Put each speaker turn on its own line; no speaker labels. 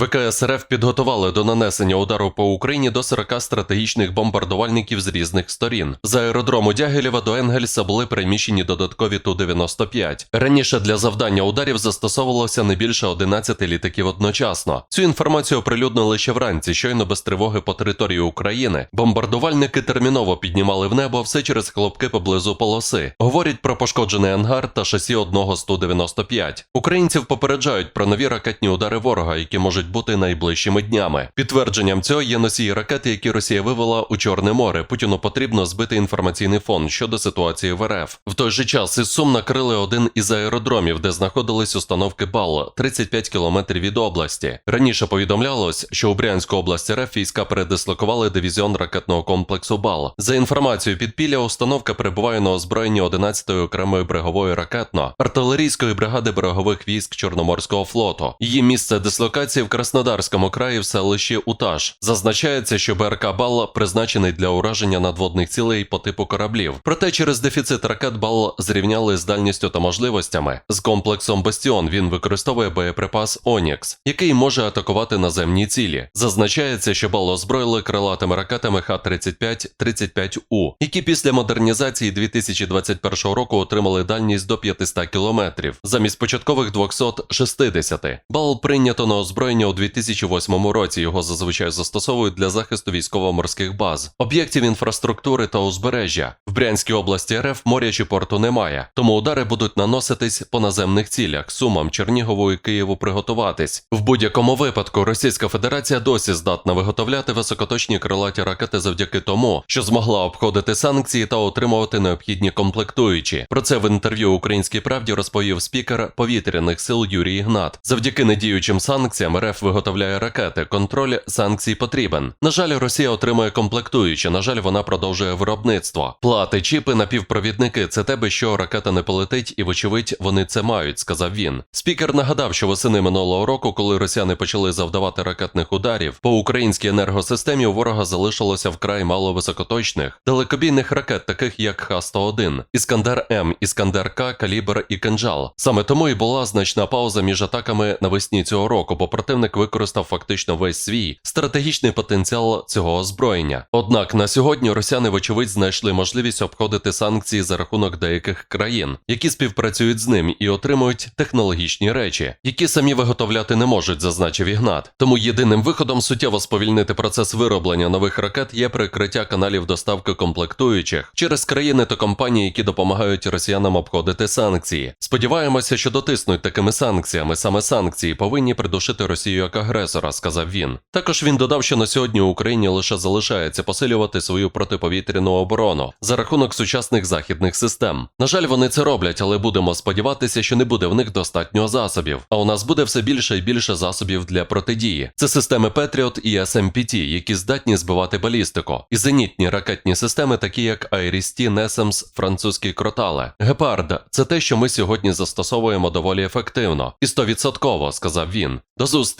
ВКС РФ підготували до нанесення удару по Україні до 40 стратегічних бомбардувальників з різних сторін. З аеродрому Дягилєва до Енгельса були переміщені додаткові Ту-95. Раніше для завдання ударів застосовувалося не більше 11 літаків одночасно. Цю інформацію оприлюднили ще вранці, щойно без тривоги по території України. Бомбардувальники терміново піднімали в небо все через хлопки поблизу полоси. Говорять про пошкоджений ангар та шасі одного з Ту-95. Українців попереджають про нові ракетні удари ворога, які можуть бути найближчими днями. Підтвердженням цього є носії ракети, які Росія вивела у Чорне море. Путіну потрібно збити інформаційний фон щодо ситуації в РФ. В той же час із Сум накрили один із аеродромів, де знаходились установки БАЛ 35 кілометрів від області. Раніше повідомлялось, що у Брянську область РФ війська передислокували дивізіон ракетного комплексу БАЛ. За інформацією підпілля, установка перебуває на озброєнні 11-ї окремої брегової ракетно-артилерійської бригади берегових військ Чорноморського флоту. Її місце дислокації в Краснодарському краї в селищі Уташ. Зазначається, що БРК БАЛ призначений для ураження надводних цілей по типу кораблів. Проте через дефіцит ракет БАЛ зрівняли з дальністю та можливостями. З комплексом Бастіон він використовує боєприпас Онікс, який може атакувати наземні цілі. Зазначається, що БАЛ озброїли крилатими ракетами Х-35-35У, які після модернізації 2021 року отримали дальність до 500 кілометрів, замість початкових 260. БАЛ прийнято на озброєння у 2008 році. Його зазвичай застосовують для захисту військово-морських баз, об'єктів інфраструктури та узбережжя. В Брянській області РФ моря чи порту немає, тому удари будуть наноситись по наземних цілях, Сумам, Чернігову і Києву приготуватись. В будь-якому випадку Російська Федерація досі здатна виготовляти високоточні крилаті ракети завдяки тому, що змогла обходити санкції та отримувати необхідні комплектуючі. Про це в інтерв'ю Українській правді розповів спікер повітряних сил Юрій Ігнат. Завдяки недіючим санкціям РФ виготовляє ракети. Контроль санкцій потрібен. На жаль, Росія отримує комплектуючі. На жаль, вона продовжує виробництво. Плати, чіпи, напівпровідники це те, що ракета не полетить, і вочевидь вони це мають, сказав він. Спікер нагадав, що восени минулого року, коли росіяни почали завдавати ракетних ударів, по українській енергосистемі у ворога залишилося вкрай мало високоточних далекобійних ракет, таких як Х-101, Іскандер М, Іскандер К, Калібр і Кинжал. Саме тому і була значна пауза між атаками навесні цього року, бо противник використав фактично весь свій стратегічний потенціал цього озброєння. Однак на сьогодні росіяни, вочевидь, знайшли можливість обходити санкції за рахунок деяких країн, які співпрацюють з ним і отримують технологічні речі, які самі виготовляти не можуть, зазначив Ігнат. Тому єдиним виходом суттєво сповільнити процес вироблення нових ракет є прикриття каналів доставки комплектуючих через країни та компанії, які допомагають росіянам обходити санкції. Сподіваємося, що дотиснуть такими санкціями. Саме санкції повинні придушити Росію як агресора, сказав він. Також він додав, що на сьогодні Україні лише залишається посилювати свою протиповітряну оборону за рахунок сучасних західних систем. На жаль, вони це роблять, але будемо сподіватися, що не буде в них достатньо засобів. А у нас буде все більше і більше засобів для протидії. Це системи Patriot і SMPT, які здатні збивати балістику, і зенітні ракетні системи, такі як IRIS-T, NESEMS, французькі кротале. Гепард це те, що ми сьогодні застосовуємо доволі ефективно і стовідсотково, сказав він. До зустрічі,